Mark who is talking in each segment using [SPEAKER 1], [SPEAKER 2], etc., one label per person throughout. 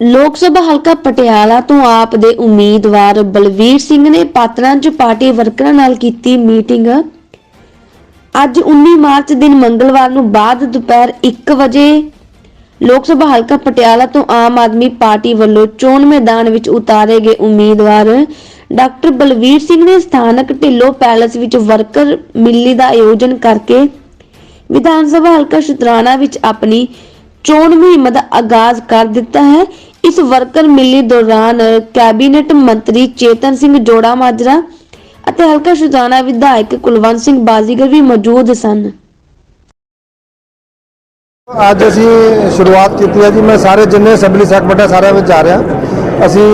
[SPEAKER 1] ਲੋਕ ਸਭਾ ਹਲਕਾ ਪਟਿਆਲਾ ਤੋਂ ਆਪ ਦੇ ਉਮੀਦਵਾਰ ਬਲਵੀਰ ਸਿੰਘ ਨੇ ਪਾਤੜਾਂ 'ਚ ਪਾਰਟੀ ਵਰਕਰਾਂ ਨਾਲ ਕੀਤੀ ਮੀਟਿੰਗ। ਅੱਜ 19 ਮਾਰਚ ਦਿਨ ਮੰਗਲਵਾਰ ਨੂੰ ਬਾਅਦ ਦੁਪਹਿਰ 1 ਵਜੇ ਲੋਕ ਸਭਾ ਹਲਕਾ ਪਟਿਆਲਾ ਤੋਂ ਆਮ ਆਦਮੀ ਪਾਰਟੀ ਵੱਲੋਂ ਚੋਣ ਮੈਦਾਨ ਵਿੱਚ ਉਤਾਰੇ ਗਏ ਉਮੀਦਵਾਰ ਡਾਕਟਰ ਬਲਵੀਰ ਸਿੰਘ ਨੇ ਸਥਾਨਕ ਢਿੱਲੋ ਪੈਲਸ ਵਿੱਚ ਵਰਕਰ ਮਿਲੀ ਦਾ ਆਯੋਜਨ ਕਰਕੇ ਵਿਧਾਨ ਸਭਾ ਹਲਕਾ ਸ਼ੁਤਰਾਣਾ ਵਿੱਚ ਆਪਣੀ ਚੋਣ ਮੁਹਿੰਮ ਦਾ ਆਗਾਜ਼ ਕਰ ਦਿੱਤਾ ਹੈ। ਇਸ ਵਰਕਰ ਮਿਲੀ ਦੌਰਾਨ ਕੈਬਨਿਟ ਮੰਤਰੀ ਚੇਤਨ ਸਿੰਘ ਜੋੜਾ ਮਾਜਰਾ ਅਤੇ ਹਲਕਾ ਸ਼ੁਤਰਾਣਾ ਵਿਧਾਇਕ ਕੁਲਵੰਤ ਸਿੰਘ ਬਾਜ਼ੀਗਰ ਵੀ ਮੌਜੂਦ ਸਨ।
[SPEAKER 2] ਅੱਜ ਅਸੀਂ ਸ਼ੁਰੂਆਤ ਕੀਤੀ ਹੈ ਜੀ। ਮੈਂ ਸਾਰੇ ਜਿੰਨੇ ਅਸੈਂਬਲੀ ਸੈਕਟਰ ਸਾਰਿਆਂ ਵਿੱਚ ਜਾ ਰਿਹਾ। ਅਸੀਂ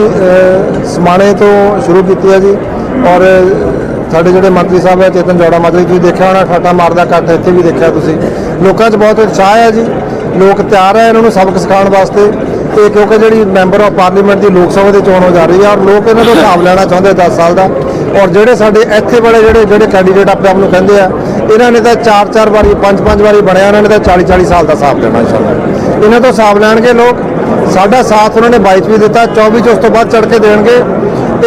[SPEAKER 2] ਸਮਾਣੇ ਤੋਂ ਸ਼ੁਰੂ ਕੀਤੀ ਹੈ ਜੀ। ਔਰ ਸਾਡੇ ਜਿਹੜੇ ਮੰਤਰੀ ਸਾਹਿਬ ਹੈ, ਚੇਤਨ ਜੋੜਾ ਮਾਜਰੀ ਤੁਸੀਂ ਦੇਖਿਆ ਹੋਣਾ ਠਾਟਾ ਮਾਰਦਾ ਕੱਟ ਇੱਥੇ ਵੀ ਦੇਖਿਆ ਤੁਸੀਂ। ਲੋਕਾਂ 'ਚ ਬਹੁਤ ਉਤਸ਼ਾਹ ਹੈ ਜੀ। ਲੋਕ ਤਿਆਰ ਹੈ ਇਹਨਾਂ ਨੂੰ ਸਬਕ ਸਿਖਾਉਣ ਵਾਸਤੇ ਤੇ ਕਿਉਂਕਿ ਜਿਹੜੀ ਮੈਂਬਰ ਆਫ ਪਾਰਲੀਮੈਂਟ ਦੀ ਲੋਕ ਸਭਾ ਦੀ ਚੋਣ ਹੋ ਜਾ ਰਹੀ ਹੈ ਔਰ ਲੋਕ ਇਹਨਾਂ ਤੋਂ ਹਿਸਾਬ ਲੈਣਾ ਚਾਹੁੰਦੇ 10 ਸਾਲ ਦਾ। ਔਰ ਜਿਹੜੇ ਸਾਡੇ ਇੱਥੇ ਵਾਲੇ ਜਿਹੜੇ ਜਿਹੜੇ ਕੈਂਡੀਡੇਟ ਆਪਣੇ ਆਪ ਨੂੰ ਕਹਿੰਦੇ ਆ, ਇਹਨਾਂ ਨੇ ਤਾਂ 4-4 ਵਾਰੀ 5-5 ਵਾਰੀ ਬਣਿਆ, ਇਹਨਾਂ ਨੇ ਤਾਂ 40-40 ਸਾਲ ਦਾ ਹਿਸਾਬ ਦੇਣਾ ਇਨਸ਼ਾਅੱਲਾ ਇਹਨਾਂ ਤੋਂ ਹਿਸਾਬ ਲੈਣਗੇ ਲੋਕ। ਸਾਡਾ ਸਾਥ ਉਹਨਾਂ ਨੇ 22 ਚ ਵੀ ਦਿੱਤਾ 24 ਚ ਉਸ ਤੋਂ ਬਾਅਦ ਚੜ ਕੇ ਦੇਣਗੇ।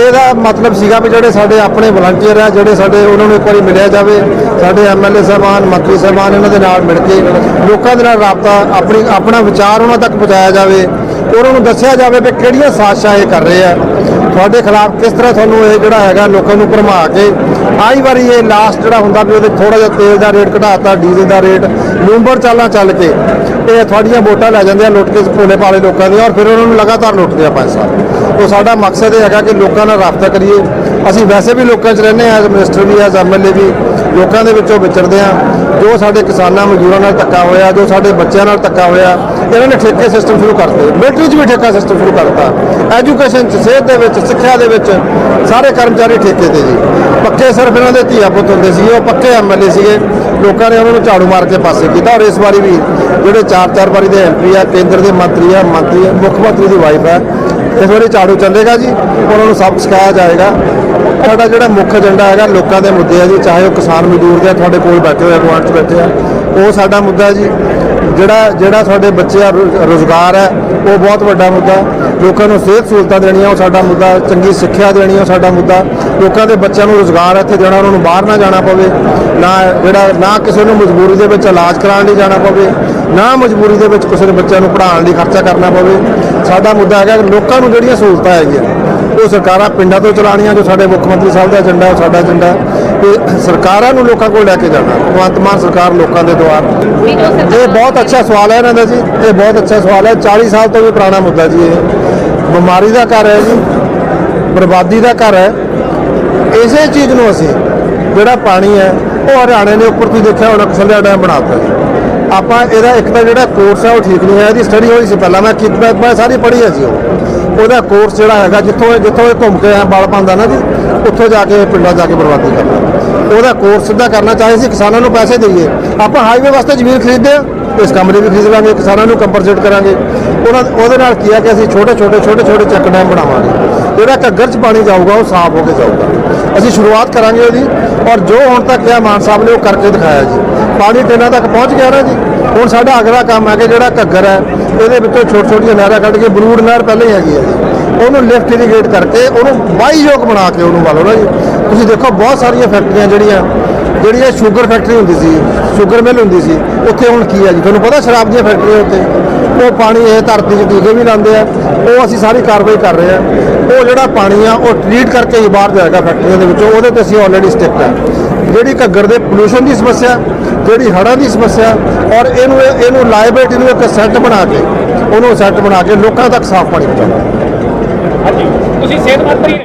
[SPEAKER 2] ਇਹਦਾ ਮਤਲਬ ਸੀਗਾ ਵੀ ਜਿਹੜੇ ਸਾਡੇ ਆਪਣੇ ਵਲੰਟੀਅਰ ਆ, ਜਿਹੜੇ ਸਾਡੇ ਉਹਨਾਂ ਨੂੰ ਇੱਕ ਵਾਰੀ ਮਿਲਿਆ ਜਾਵੇ, ਸਾਡੇ ਐਮਐਲਏ ਸਾਹਿਬਾਨ, ਮੰਤਰੀ ਸਾਹਿਬਾਨ, ਇਹਨਾਂ ਦੇ ਨਾਲ ਮਿਲ ਕੇ, ਲੋਕਾਂ ਦੇ ਨਾਲ ਰਾਬਤਾ, ਆਪਣੀ, ਆਪਣਾ ਵਿਚਾਰ ਉਹਨਾਂ ਤੱਕ ਪਹੁੰਚਾਇਆ ਜਾਵੇ। ਉਹਨਾਂ ਨੂੰ ਦੱਸਿਆ ਜਾਵੇ ਵੀ ਕਿਹੜੀਆਂ ਸਾਜ਼ਿਸ਼ਾਂ ਇਹ ਕਰ ਰਹੇ ਆ। ਤੁਹਾਡੇ ਖਿਲਾਫ ਕਿਸ ਤਰ੍ਹਾਂ ਤੁਹਾਨੂੰ ਇਹ ਜਿਹੜਾ ਹੈਗਾ ਲੋਕਾਂ ਨੂੰ ਭਰਮਾ ਕੇ, ਆਈ ਵਾਰੀ ਇਹ ਲਾਸਟ ਜਿਹੜਾ ਹੁੰਦਾ ਵੀ ਉਹਦੇ ਥੋੜਾ ਜਿਹਾ ਤੇਲ ਦਾ ਰੇਟ ਘਟਾਤਾ, ਡੀਜ਼ਲ ਦਾ ਰੇਟ ਲੂੰਬਰ ਚਾਲਾਂ ਚੱਲ ਕੇ, ਇਹ ਤੁਹਾਡੀਆਂ ਵੋਟਾਂ ਲੈ ਜਾਂਦੇ ਆ ਲੁੱਟ ਕੇ ਭੋਲੇ ਪਾਲੇ ਲੋਕਾਂ ਦੀਆਂ ਔਰ ਫਿਰ ਉਹਨਾਂ ਨੂੰ ਲਗਾਤਾਰ ਲੁੱਟਦੇ ਆ ਸਾਲ। ਉਹ ਸਾਡਾ ਮਕਸਦ ਇਹ ਹੈਗਾ ਕਿ ਲੋਕਾਂ ਨਾਲ ਰਾਬਤਾ ਕਰੀਏ। ਅਸੀਂ ਵੈਸੇ ਵੀ ਲੋਕਾਂ 'ਚ ਰਹਿੰਦੇ ਆ ਐਜ਼ ਮਿਨਿਸਟਰ ਵੀ ਐਜ਼ ਐਮਐਲਏ ਵੀ ਲੋਕਾਂ ਦੇ ਵਿੱਚੋਂ ਵਿਚਰਦੇ ਆ ਜੋ ਸਾਡੇ ਕਿਸਾਨਾਂ ਮਜ਼ਦੂਰਾਂ ਨਾਲ ਧੱਕਾ ਹੋਇਆ, ਜੋ ਸਾਡੇ ਬੱਚਿਆਂ ਨਾਲ ਧੱਕਾ ਹੋਇਆ, ਇਹਨਾਂ ਨੇ ਠੇਕੇ ਸਿਸਟਮ ਸ਼ੁਰੂ ਕਰਤੇ। ਮਿਲਟਰੀ 'ਚ ਵੀ ਠੇਕਾ ਸਿਸਟਮ ਸ਼ੁਰੂ ਕਰਤਾ। ਐਜੂਕੇਸ਼ਨ 'ਚ, ਸਿਹਤ ਦੇ ਵਿੱਚ, ਸਿੱਖਿਆ ਦੇ ਵਿੱਚ, ਸਾਰੇ ਕਰਮਚਾਰੀ ਠੇਕੇ ਤੇ ਜੀ। ਪੱਕੇ ਸਿਰਫ ਇਹਨਾਂ ਦੇ ਧੀਆ ਪੁੱਤ ਹੁੰਦੇ ਸੀ ਉਹ ਪੱਕੇ ਐਮਐਲਏ ਸੀਗੇ। ਲੋਕਾਂ ਨੇ ਉਹਨਾਂ ਨੂੰ ਝਾੜੂ ਮਾਰ ਕੇ ਪਾਸੇ ਕੀਤਾ। ਔਰ ਇਸ ਵਾਰੀ ਵੀ ਜਿਹੜੇ ਚਾਰ ਚਾਰ ਵਾਰੀ ਦੇ ਐਮਪੀ ਆ, ਕੇਂਦਰ ਦੇ ਮੰਤਰੀ ਆ, ਮੰਤਰੀ ਮੁੱਖ ਮੰਤਰੀ ਦੀ ਵਾਈਫ ਹੈ ਇਸ ਵਾਰੀ ਝਾੜੂ ਚੱਲੇਗਾ ਜੀ। ਉਹਨਾਂ ਨੂੰ ਸਭ ਸਿਖਾਇਆ ਜਾਏਗਾ। ਸਾਡਾ ਜਿਹੜਾ ਮੁੱਖ ਏਜੰਡਾ ਹੈਗਾ ਲੋਕਾਂ ਦੇ ਮੁੱਦੇ ਆ ਜੀ ਚਾਹੇ ਉਹ ਕਿਸਾਨ ਮਜ਼ਦੂਰ ਦੇ ਆ, ਤੁਹਾਡੇ ਕੋਲ ਬੈਠੇ ਹੋਏ ਗੁਆਂਢ 'ਚ ਬੈਠੇ ਆ ਉਹ ਸਾਡਾ ਮੁੱਦਾ ਜੀ ਜਿਹੜਾ ਜਿਹੜਾ ਤੁਹਾਡੇ ਬੱਚੇ ਆ ਰੁ- ਰੁਜ਼ਗਾਰ ਹੈ ਉਹ ਬਹੁਤ ਵੱਡਾ ਮੁੱਦਾ। ਲੋਕਾਂ ਨੂੰ ਸਿਹਤ ਸਹੂਲਤਾਂ ਦੇਣੀਆਂ ਉਹ ਸਾਡਾ ਮੁੱਦਾ ਚੰਗੀ ਸਿੱਖਿਆ ਦੇਣੀ ਉਹ ਸਾਡਾ ਮੁੱਦਾ। ਲੋਕਾਂ ਦੇ ਬੱਚਿਆਂ ਨੂੰ ਰੁਜ਼ਗਾਰ ਇੱਥੇ ਦੇਣਾ ਉਹਨਾਂ ਨੂੰ ਬਾਹਰ ਨਾ ਜਾਣਾ ਪਵੇ ਨਾ ਜਿਹੜਾ ਨਾ ਕਿਸੇ ਨੂੰ ਮਜਬੂਰੀ ਦੇ ਵਿੱਚ ਇਲਾਜ ਕਰਾਉਣ ਲਈ ਜਾਣਾ ਪਵੇ ਨਾ ਮਜਬੂਰੀ ਦੇ ਵਿੱਚ ਕਿਸੇ ਦੇ ਬੱਚਿਆਂ ਨੂੰ ਪੜ੍ਹਾਉਣ ਲਈ ਖਰਚਾ ਕਰਨਾ ਪਵੇ। ਸਾਡਾ ਮੁੱਦਾ ਹੈਗਾ ਲੋਕਾਂ ਨੂੰ ਜਿਹੜੀਆਂ ਸਹੂਲਤਾਂ ਹੈਗੀਆਂ ਉਹ ਸਰਕਾਰਾਂ ਪਿੰਡਾਂ ਤੋਂ ਚਲਾਉਣੀਆਂ, ਜੋ ਸਾਡੇ ਮੁੱਖ ਮੰਤਰੀ ਸਾਹਿਬ ਦਾ ਏਜੰਡਾ, ਉਹ ਸਾਡਾ ਏਜੰਡਾ ਤੇ ਸਰਕਾਰਾਂ ਨੂੰ ਲੋਕਾਂ ਕੋਲ ਲੈ ਕੇ ਜਾਣਾ। ਭਗਵੰਤ ਮਾਨ ਸਰਕਾਰ ਲੋਕਾਂ ਦੇ ਦੁਆਰ। ਇਹ ਬਹੁਤ ਅੱਛਾ ਸਵਾਲ ਹੈ ਇਹਨਾਂ ਦਾ ਜੀ। ਇਹ ਬਹੁਤ ਅੱਛਾ ਸਵਾਲ ਹੈ। 40 ਸਾਲ ਤੋਂ ਵੀ ਪੁਰਾਣਾ ਮੁੱਦਾ ਜੀ ਇਹ। ਬਿਮਾਰੀ ਦਾ ਘਰ ਹੈ ਜੀ। ਬਰਬਾਦੀ ਦਾ ਘਰ ਹੈ। ਇਸੇ ਚੀਜ਼ ਨੂੰ ਅਸੀਂ, ਜਿਹੜਾ ਪਾਣੀ ਹੈ, ਉਹ ਹਰਿਆਣੇ ਨੇ ਉੱਪਰ ਤੁਸੀਂ ਦੇਖਿਆ ਹੋਣਾ ਕਸਲਿਆ ਡੈਮ ਬਣਾਤਾ ਜੀ। ਆਪਾਂ ਇਹਦਾ ਇੱਕ ਤਾਂ ਜਿਹੜਾ ਕੋਰਸ ਹੈ, ਉਹ ਠੀਕ ਨਹੀਂ ਹੈ ਇਹਦੀ ਸਟੱਡੀ ਹੋਈ ਸੀ ਪਹਿਲਾਂ। ਮੈਂ ਕੀਤੀ ਮੈਂ- ਮੈਂ ਸਾਰੀ ਪੜ੍ਹੀ ਹੈ ਜੀ ਉਹ। ਉਹਦਾ ਕੋਰਸ ਜਿਹੜਾ ਹੈਗਾ, ਜਿੱਥੋਂ ਇਹ- ਜਿੱਥੋਂ ਇਹ ਘੁੰਮ ਕੇ ਆ ਬਲ ਪਾਉਂਦਾ ਨਾ ਜੀ, ਉੱਥੋਂ ਜਾ ਕੇ ਪਿੰਡਾਂ ਜਾ ਕੇ ਬਰਬਾਦੀ ਕਰਦਾ। ਉਹਦਾ ਕੋਰਸ ਸਿੱਧਾ ਕਰਨਾ ਚਾਹੇ ਸੀ ਕਿਸਾਨਾਂ ਨੂੰ ਪੈਸੇ ਦੇਈਏ। ਆਪਾਂ ਹਾਈਵੇ ਵਾਸਤੇ ਜ਼ਮੀਨ ਖਰੀਦਦੇ ਆ ਇਸ ਕਮਰੇ ਵੀ ਖਰੀਦ ਲਾਂਗੇ, ਕਿਸਾਨਾਂ ਨੂੰ ਕੰਪਨਸੇਟ ਕਰਾਂਗੇ। ਉਹਨਾਂ ਉਹਦੇ ਨਾਲ ਕੀ ਆ ਕਿ ਅਸੀਂ ਛੋਟੇ ਛੋਟੇ ਛੋਟੇ ਛੋਟੇ ਚੱਕ ਡੈਮ ਬਣਾਵਾਂਗੇ। ਜਿਹੜਾ ਘੱਗਰ 'ਚ ਪਾਣੀ ਜਾਊਗਾ, ਉਹ ਸਾਫ਼ ਹੋ ਕੇ ਜਾਊਗਾ। ਅਸੀਂ ਸ਼ੁਰੂਆਤ ਕਰਾਂਗੇ ਉਹਦੀ, ਔਰ ਜੋ ਹੁਣ ਤੱਕ ਕਿਹਾ ਮਾਨ ਸਾਹਿਬ ਨੇ, ਉਹ ਕਰਕੇ ਦਿਖਾਇਆ ਜੀ। ਪਾਣੀ ਟੇਨਾਂ ਤੱਕ ਪਹੁੰਚ ਗਿਆ ਨਾ ਜੀ। ਹੁਣ ਸਾਡਾ ਅਗਲਾ ਕੰਮ ਹੈ ਕਿ ਜਿਹੜਾ ਘੱਗਰ ਹੈ, ਇਹਦੇ ਵਿੱਚੋਂ ਛੋਟੀ ਛੋਟੀਆਂ ਨਹਿਰਾਂ ਕੱਢ ਕੇ ਬਰੂੜ ਨਹਿਰ ਪਹਿਲਾਂ ਹੀ ਹੈਗੀ ਹੈ ਜੀ। ਉਹਨੂੰ ਲਿਫਟ ਇਰੀਗੇਟ ਕਰਕੇ ਉਹਨੂੰ ਵਾਹੀਯੋਗ ਬਣਾ ਕੇ ਉਹਨੂੰ ਵਾਲੋ ਨਾ ਜੀ। ਤੁਸੀਂ ਦੇਖੋ ਬਹੁਤ ਸਾਰੀਆਂ ਫੈਕਟਰੀਆਂ ਜਿਹੜੀਆਂ ਜਿਹੜੀਆਂ ਸ਼ੂਗਰ ਫੈਕਟਰੀ ਹੁੰਦੀ ਸੀ, ਸ਼ੂਗਰ ਮਿਲ ਹੁੰਦੀ ਸੀ, ਉੱਥੇ ਹੁਣ ਕੀ ਹੈ ਜੀ? ਤੁਹਾਨੂੰ ਪਤਾ ਸ਼ਰਾਬ ਦੀਆਂ ਫੈਕਟਰੀਆਂ ਉੱਤੇ ਉਹ ਪਾਣੀ ਇਹ ਧਰਤੀ 'ਚ ਟੀਕੇ ਵੀ ਲਾਉਂਦੇ ਆ, ਉਹ ਅਸੀਂ ਸਾਰੀ ਕਾਰਵਾਈ ਕਰ ਰਹੇ ਆ। ਉਹ ਜਿਹੜਾ ਪਾਣੀ ਆ, ਉਹ ਟ੍ਰੀਟ ਕਰਕੇ ਹੀ ਬਾਹਰ ਜਾਏਗਾ ਫੈਕਟਰੀਆਂ ਦੇ ਵਿੱਚੋਂ, ਉਹਦੇ ਤੇ ਅਸੀਂ ਆਲਰੇਡੀ ਸਟਿਕ ਆ। ਜਿਹੜੀ ਘੱਗਰ ਦੇ ਪੋਲੂਸ਼ਨ ਦੀ ਸਮੱਸਿਆ ਜਿਹੜੀ ਹੜ੍ਹਾਂ ਦੀ ਸਮੱਸਿਆ ਔਰ ਇਹਨੂੰ ਇਹਨੂੰ ਲਾਇਬਿਲਿਟੀ ਨੂੰ ਇੱਕ ਸੈੱਟ ਬਣਾ ਕੇ ਉਹਨੂੰ ਸੈੱਟ ਬਣਾ ਕੇ ਲੋਕਾਂ ਤੱਕ ਸਾਫ਼ ਪਾਣੀ ਪਹੁੰਚਾਉਣਾ।
[SPEAKER 3] ਹਾਂਜੀ। ਤੁਸੀਂ ਸਿਹਤ ਮੰਤਰੀ